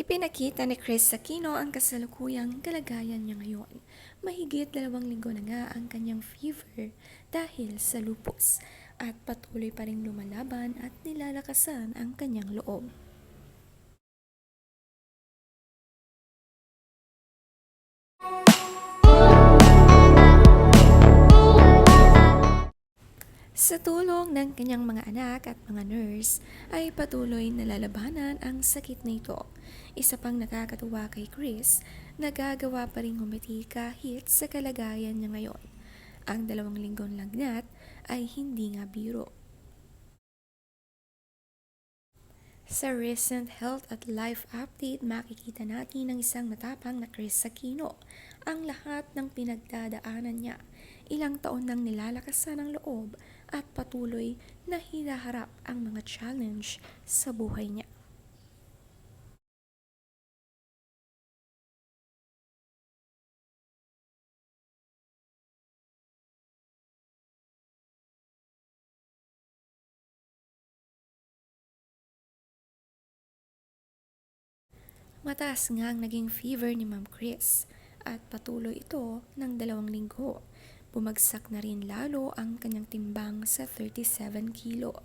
Ipinakita ni Chris Aquino ang kasalukuyang kalagayan niya ngayon. Mahigit dalawang linggo na nga ang kanyang fever dahil sa lupus at patuloy pa rin lumalaban at nilalakasan ang kanyang loob. Tulong ng kanyang mga anak at mga nurse, ay patuloy na lalabanan ang sakit na ito. Isa pang nakakatuwa kay Chris, nagagawa pa rin humiti kahit sa kalagayan niya ngayon. Ang dalawang linggong lagnat ay hindi nga biro. Sa recent health at life update, makikita natin ang isang matapang na Chris Aquino. Ang lahat ng pinagdadaanan niya, ilang taon nang nilalakasan ang loob at patuloy na hinaharap ang mga challenge sa buhay niya. Mataas nga ang naging fever ni Ma'am Chris at patuloy ito ng dalawang linggo. Bumagsak na rin lalo ang kanyang timbang sa 37 kilo.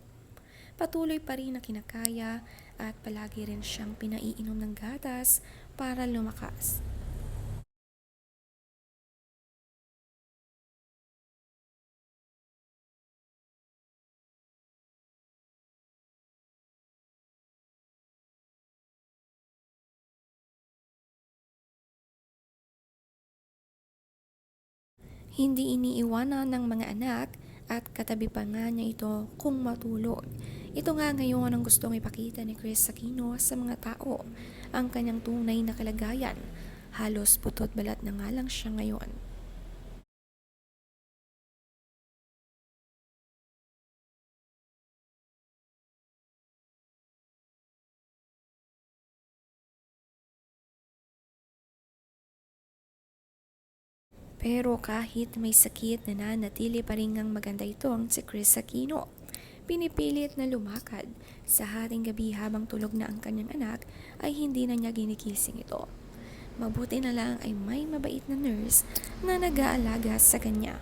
Patuloy pa rin na kinakaya at palagi rin siyang pinaiinom ng gatas para lumakas. Hindi iniiwanan ng mga anak at katabi pa nga niya ito kung matulog. Ito nga ngayon ang gustong ipakita ni Chris Aquino sa mga tao, ang kanyang tunay na kalagayan. Halos putot balat na nga lang siya ngayon. Pero kahit may sakit na nanatili pa rin ngang maganda ito ang si Chris Aquino. Pinipilit na lumakad. Sa hating gabi habang tulog na ang kanyang anak ay hindi na niya ginikising ito. Mabuti na lang ay may mabait na nurse na nag-aalaga sa kanya.